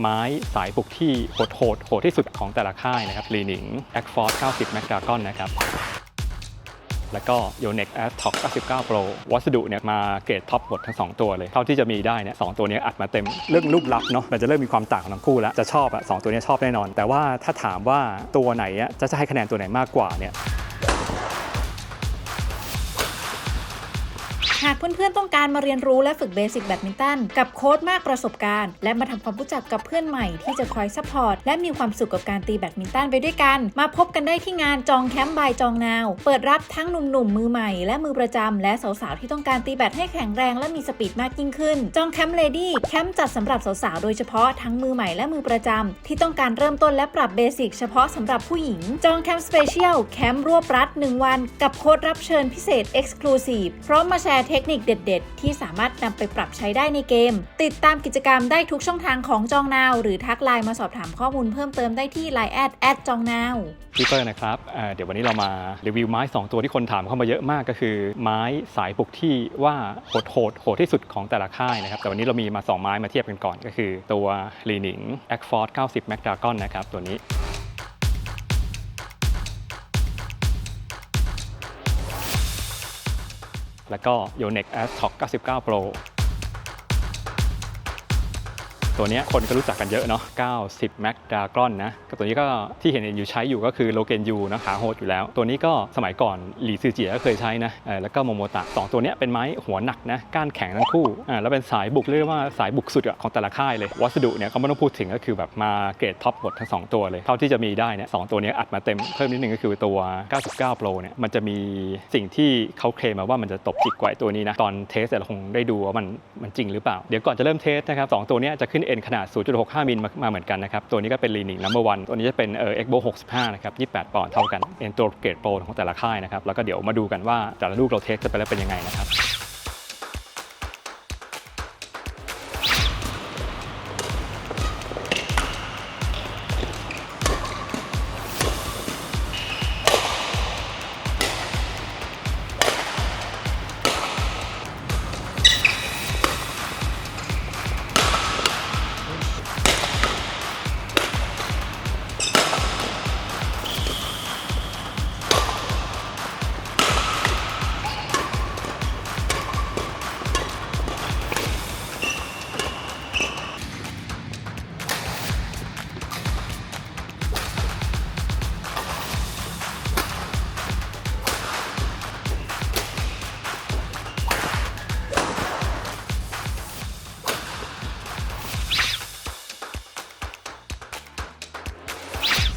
ไม้สายปลุกที่โหดโหดโหดที่สุดของแต่ละค่ายนะครับลีนิง a c f o r c e 90 Mac Dragon นะครับแล้วก็ Yonex a s t o c 99 Pro วัสดุเนี่ยมาเกรดท็อปหมดทั้ง 2 ตัวเลย เท่าที่จะมีได้เนี่ยสองตัวนี้อัดมาเต็ม เรื่องรูปลักษณ์เนาะมันจะเริ่มมีความต่างของทั้งคู่แล้ว จะชอบอะสองตัวนี้ชอบแน่นอน แต่ว่าถ้าถามว่าตัวไหนอะจะจะให้คะแนนตัวไหนมากกว่าเนี่ย หากเพื่อนๆ ต้องการมาเรียนรู้และฝึกเบสิกแบดมินตันกับโค้ชมากประสบการณ์ และมาทำความรู้จักกับเพื่อนใหม่ที่จะคอยซัพพอร์ตและมีความสุขกับการตีแบดมินตันไปด้วยกัน มาพบกันได้ที่งานจองแคมป์บายจองนาว เปิดรับทั้งหนุ่มๆ มือใหม่ และมือประจำและสาวๆ ที่ต้องการตีแบดให้แข็งแรงและมีสปีดมากยิ่งขึ้น จองแคมป์เลดี้แคมป์จัดสำหรับสาวๆ โดยเฉพาะทั้งมือใหม่และมือประจำที่ต้องการเริ่มต้นและปรับเบสิกเฉพาะสำหรับผู้หญิง จองแคมป์สเปเชียลแคมป์รวบรัด 1 วัน กับโค้ดรับเชิญพิเศษ Exclusive พร้อมมาแชร์เทคนิคเด็ด ๆ ที่สามารถนำไปปรับใช้ได้ในเกม ติดตามกิจกรรมได้ทุกช่องทางของจองนาว หรือทักไลน์มาสอบถามข้อมูลเพิ่มเติมได้ที่ Line แอดแอดจองนาวพี่เตอร์นะครับเอ่อเดี๋ยววันนี้เรามารีวิวไม้2ตัวที่คนถามเข้ามาเยอะมากก็คือ ไม้สายปลุกที่ว่าโหดโหดโหดที่สุดของแต่ละค่ายนะครับแต่วันนี้เรามีมา2ไม้มาเทียบกันก่อนก็คือ ตัวลีนิง a c f o r c e 90 Mac Dragon นะครับตัวนี้ แล้วก็ Yonex a s t o c 99 Pro ตัวนี้คนก็รู้จักกันเยอะเนาะ90 Mac Dragon นะก็ตัวนี้ก็ที่เห็นอยู่ใช้อยู่ก็คือ Logen U นะขาโหดอยู่แล้ว ตัวนี้ก็สมัยก่อนหลีซือเจียก็เคยใช้นะแล้วก็โมโมตะสองตัวนี้เป็นไม้หัวหนักนะก้านแข็งทั้งคู่แล้วเป็นสายบุกเรียกว่าสายบุกสุดอะของแต่ละค่ายเลย วัสดุเนี่ยเขาไม่ต้องพูดถึงก็คือแบบมาเกรดท็อปหมดทั้งสองตัวเลย เท่าที่จะมีได้เนี่ยสองตัวนี้อัดมาเต็มเพิ่มนิดนึงก็คือตัว 99 Pro เนี่ยมันจะมีสิ่งที่เขาเคลมมาว่ามันจะตบจิกกว่าตัวนี้นะตอนเทสเราคงได้ดูว่ามันมันจริงหรือเปล่า เดี๋ยวก่อนจะเริ่มเทสนะครับสตัวนี้จะขึ้นเอ็นขนาด 0.65 มิลมาเหมือนกันนะครับ ตัวนี้ก็เป็นลีนิง number one ตัวนี้จะเป็นเอ็กโบ65 นะครับ 28 ปอนด์เท่ากัน เป็นตัวเกรดโปรของแต่ละค่ายนะครับ แล้วก็เดี๋ยวมาดูกันว่าแต่ละลูกเราเทสจะไปแล้วเป็นยังไงนะครับ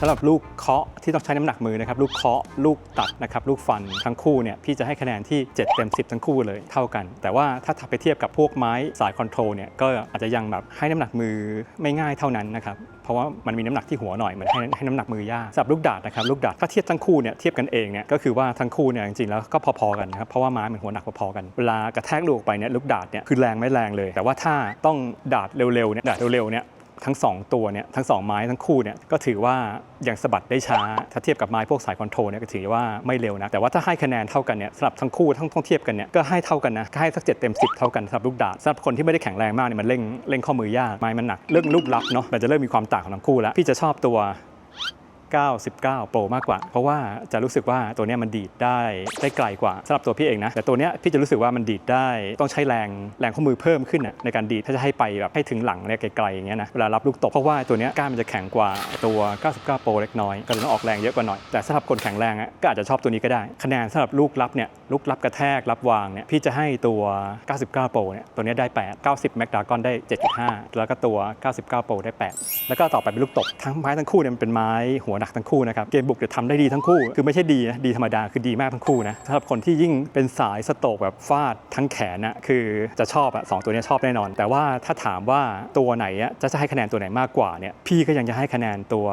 ำหรับลูกเคาะที่ต้องใช้น้ำหนักมือนะครับลูกเคาะลูกตัดนะครับลูกฟันทั้งคู่เนี่ยพี่จะให้คะแนนที่ 7 เต็ม 10 ทั้งคู่เลยเท่ากัน แต่ว่าถ้าไปเทียบกับพวกไม้สายคอนโทรลเนี่ยก็อาจจะยังแบบให้น้ำหนักมือไม่ง่ายเท่านั้นนะครับเพราะว่ามันมีน้ำหนักที่หัวหน่อยเหมือนให้ให้น้ำหนักมือยากสำหรับลูกดาดนะครับลูกดาดถ้าเทียบทั้งคู่เนี่ยเทียบกันเองเนี่ยก็คือว่าทั้งคู่เนี่ยจริงๆแล้วก็พอๆกันนะครับเพราะว่าไม้มันหัวหนักพอๆกันเวลากระแทกลูกไปเนี่ยลูกดาดเนี่ยคือแรงไม่แรงเลย แต่ว่าถ้าต้องดาดเร็วๆเนี่ยดาดเร็วๆเนี่ย ทั้ง 2 ตัวเนี่ยทั้ง 2 ไม้ทั้งคู่เนี่ยก็ถือว่ายังสะบัดได้ช้า ถ้าเทียบกับไม้พวกสายคอนโทรลเนี่ยก็ถือว่าไม่เร็วนะแต่ว่าถ้าให้คะแนนเท่ากันเนี่ยสำหรับทั้งคู่ทั้งต้องเทียบกันเนี่ยก็ให้เท่ากันนะก็ให้สักเจ็ดเต็ม10เท่ากันสำหรับลูกดาสำหรับคนที่ไม่ได้แข็งแรงมากเนี่ยมันเร่งเร่งข้อมือยากไม้มันหนักเรื่องรูปลักษณ์เนาะมันจะเริ่มมีความต่างของทั้งคู่แล้วพี่จะชอบตัว 99 Pro มากกว่า เพราะว่าจะรู้สึกว่าตัวนี้มันดีดได้ได้ไกลกว่าสำหรับตัวพี่เองนะ แต่ตัวนี้พี่จะรู้สึกว่ามันดีดได้ ต้องใช้แรงแรงข้อมือเพิ่มขึ้นนะในการดีดถ้าจะให้ไปแบบให้ถึงหลังเนี่ยไกลๆอย่างเงี้ยนะเวลารับลูกตบเพราะว่าตัวนี้ก้านมันจะแข็งกว่าตัว 99 Pro เล็กน้อยก็เลยต้องออกแรงเยอะกว่าหน่อยแต่สำหรับคนแข็งแรงอะก็อาจจะชอบตัวนี้ก็ได้ คะแนนสำหรับลูกรับเนี่ยลูกรับกระแทกรับวางเนี่ยพี่จะให้ตัว 99 Pro เนี่ยตัวนี้ได้ 8 90 Mac Dragon ได้ 7.5 แล้วก็ตัว 99 Pro ได้ 8 แล้วก็ต่อไปเป็นลูกตบทั้งไม้ทั้งคู่เนี่ยมันเป็นไม้หัวหนักทั้งคู่นะครับเกมบุกจะทำได้ดีทั้งคู่ คือไม่ใช่ดีนะดีธรรมดาคือดีมากทั้งคู่นะสำหรับคนที่ยิ่งเป็นสายสโตกแบบฟาดทั้งแขนนะคือจะชอบอะสองตัวนี้ชอบแน่นอน แต่ว่าถ้าถามว่าตัวไหนอะจะจะให้คะแนนตัวไหนมากกว่าเนี่ยพี่ก็ยังจะให้คะแนนตัว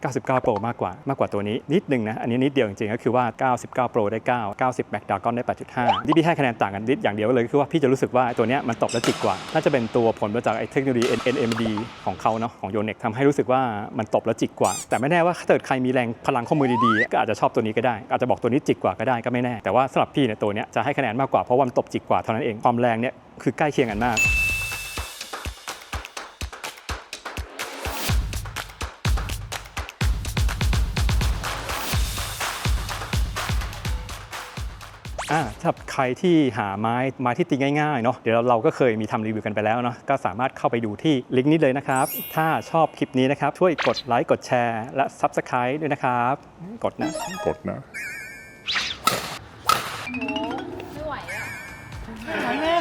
99 Pro มากกว่ามากกว่าตัวนี้นิดนึงนะอันนี้นิดเดียวจริงๆก็คือว่า 99 Pro ได้ 9 90 Mac Dragon ได้ 8.5ที่พี่ให้คะแนนต่างกันนิดอย่างเดียวเลยคือว่าพี่จะรู้สึกว่าตัวนี้มันตบแล้วจิกกว่าน่าจะเป็นตัวผลมาจากไอ้เทคโนโลยี NMD ของเขาเนาะของ Yonex ทำให้รู้สึกว่ามันตบแล้วจิกกว่า แต่ไม่แน่ว่าถ้าเกิดใครมีแรงพลังข้อมือดีๆ ก็อาจจะชอบตัวนี้ก็ได้ อาจจะบอกตัวนี้จิกกว่าก็ได้ก็ไม่แน่ แต่ว่าสำหรับพี่เนี่ยตัวเนี้ยจะให้คะแนนมากกว่าเพราะว่ามันตบจิกกว่าเท่านั้นเองความแรงเนี่ยคือใกล้เคียงกันมาก อ่าสำหรับใครที่หาไม้ไม้ที่ตีง่ายๆเนาะเดี๋ยวเราเราก็เคยมีทำรีวิวกันไปแล้วเนาะก็สามารถเข้าไปดูที่ลิงก์นี้เลยนะครับ ถ้าชอบคลิปนี้นะครับ ช่วยกดไลค์กดแชร์และ Subscribe ด้วยนะครับ กดนะ กดนะไม่ไหวอะแม่